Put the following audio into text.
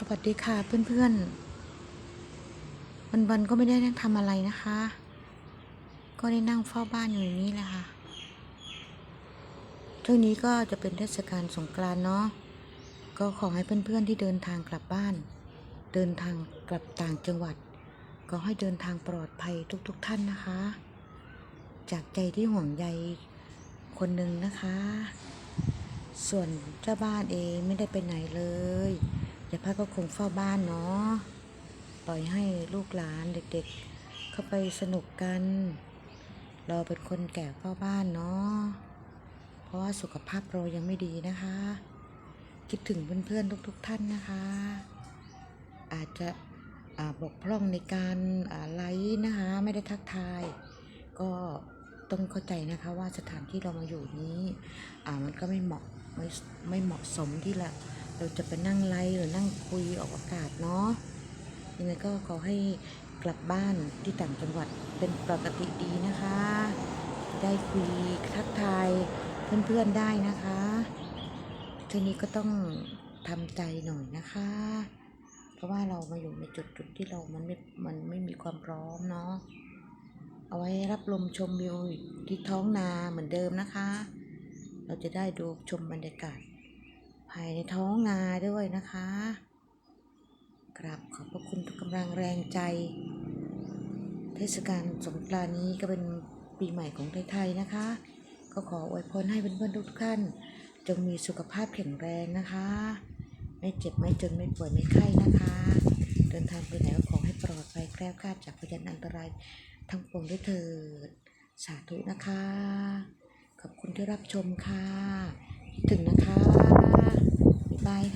สวัสดีค่ะเพื่อนๆวันๆก็ไม่ได้นั่งทำอะไรนะคะ ก็ได้นั่งเฝ้าบ้านอยู่นี้แหละค่ะช่วงนี้ก็จะเป็นเทศกาลสงกรานต์เนาะก็ขอให้เพื่อนๆที่เดินทางกลับบ้าน เดินทางกลับต่างจังหวัด ก็ให้เดินทางปลอดภัยทุกๆท่านนะคะ จากใจที่ห่วงใยคนหนึ่งนะคะ ส่วนเจ้าบ้านเองไม่ได้ไปไหนเลย ย่าพักก็คงเฝ้าบ้านเนาะปล่อยให้ลูกหลานเด็กๆ เข้าไปสนุกกัน เราเป็นคนแก่เฝ้าบ้านเนาะเพราะว่าสุขภาพเรายังไม่ดีนะคะ คิดถึงเพื่อนๆทุกๆท่านนะคะ อาจจะอ่าบกพร่องในการไลฟ์นะคะ ไม่ได้ทักทาย ก็ต้องเข้าใจนะคะว่าสถานที่เรามาอยู่นี้มันก็ไม่เหมาะไม่ไม่เหมาะสมที่ละ เราจะไปนั่งไลฟ์หรือนั่งคุยออกอากาศเนาะยังไงก็ขอให้กลับบ้านที่ต่างจังหวัดเป็นปกติดีนะคะ ได้คุยทักทายเพื่อนๆได้นะคะทีนี้ก็ต้องทำใจหน่อยนะคะ เพราะว่าเรามาอยู่ในจุดจุดๆที่เรามันไม่ มันไม่มีความพร้อมเนาะ เอาไว้รับลมชมวิวที่ท้องนาเหมือนเดิมนะคะ เราจะได้ดูชมบรรยากาศ ภายในท้องนาด้วยนะคะ กราบขอบพระคุณทุกกำลังแรงใจ เทศกาลสงกรานต์นี้ก็เป็นปีใหม่ของไทยๆนะคะ ก็ขออวยพรให้เพื่อนๆทุกท่าน จงมีสุขภาพแข็งแรงนะคะ ไม่เจ็บไม่จนไม่ป่วยไม่ไข้นะคะ เดินทางไปไหนก็ขอให้ปลอดภัยแคล้วคลาดจากพยันอันตรายทั้งปวงด้วยเถิดสาธุนะคะ ขอบคุณที่รับชมค่ะ ถึงนะคะ บ๊ายบายค่ะ